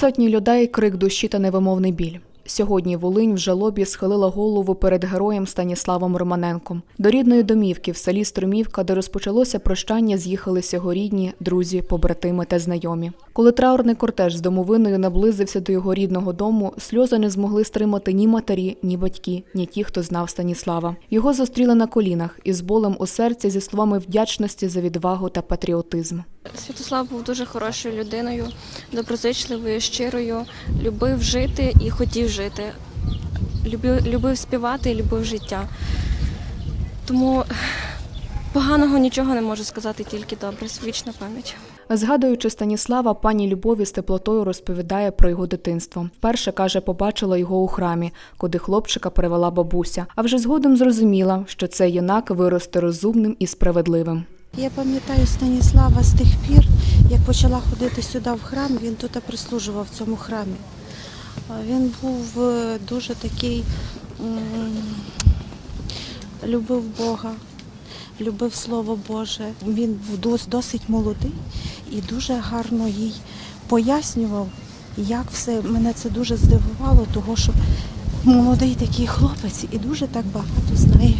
Сотні людей, крик душі та невимовний біль. Сьогодні Волинь в жалобі схилила голову перед героєм Станіславом Романенком. До рідної домівки в селі Струмівка, де розпочалося прощання, з'їхалися його рідні, друзі, побратими та знайомі. Коли траурний кортеж з домовиною наблизився до його рідного дому, сльози не змогли стримати ні матері, ні батьки, ні ті, хто знав Станіслава. Його зустріли на колінах із болем у серці зі словами вдячності за відвагу та патріотизм. Святослав був дуже хорошою людиною, доброзичливою, щирою, любив жити і хотів жити. Любив, любив співати і любив життя. Тому поганого нічого не можу сказати, тільки добре. Вічна пам'ять. Згадуючи Станіслава, пані Любові з теплотою розповідає про його дитинство. Вперше каже, побачила його у храмі, куди хлопчика перевела бабуся. А вже згодом зрозуміла, що цей юнак виросте розумним і справедливим. Я пам'ятаю Станіслава з тих пір, як почала ходити сюди в храм, він тут прислужував в цьому храмі. Він був е, дуже такий, любив Бога, любив Слово Боже. Він був досить молодий і дуже гарно їй пояснював, як все. Мене це дуже здивувало, того що молодий такий хлопець і дуже так багато знає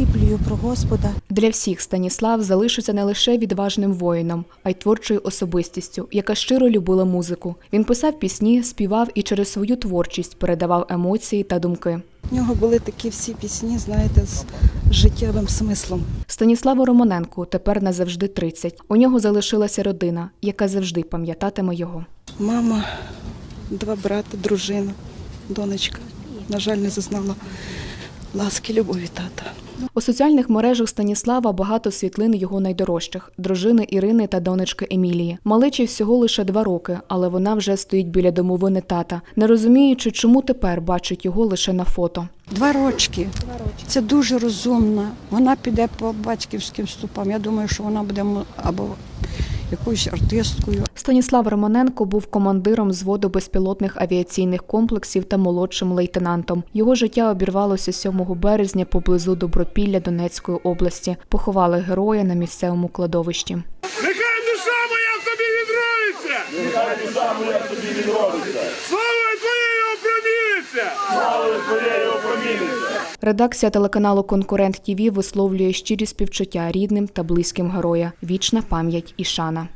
Біблію, про Господа. Для всіх Станіслав залишиться не лише відважним воїном, а й творчою особистістю, яка щиро любила музику. Він писав пісні, співав і через свою творчість передавав емоції та думки. У нього були такі всі пісні, знаєте, з життєвим смислом. Станіславу Романенку тепер назавжди 30. У нього залишилася родина, яка завжди пам'ятатиме його. Мама, два брати, дружина, донечка. На жаль, не зазнала ласки, любові тата. У соціальних мережах Станіслава багато світлин його найдорожчих дружини Ірини та донечки Емілії. Маличі всього лише два роки, але вона вже стоїть біля домовини тата, не розуміючи, чому тепер бачить його лише на фото. Два рочки. Це дуже розумна. Вона піде по батьківським ступам. Я думаю, що вона буде або якоюсь артисткою, Станіслав Романенко був командиром зводу безпілотних авіаційних комплексів та молодшим лейтенантом. Його життя обірвалося 7 березня поблизу Добропілля Донецької області. Поховали героя на місцевому кладовищі. Нехай душа моя в тобі відродиться! Нехай душа моя в тобі відродиться! Славою твоєю опроміниться! Славою твоєю! Редакція телеканалу Конкурент ТІВІ висловлює щирі співчуття рідним та близьким героя. Вічна пам'ять і шана.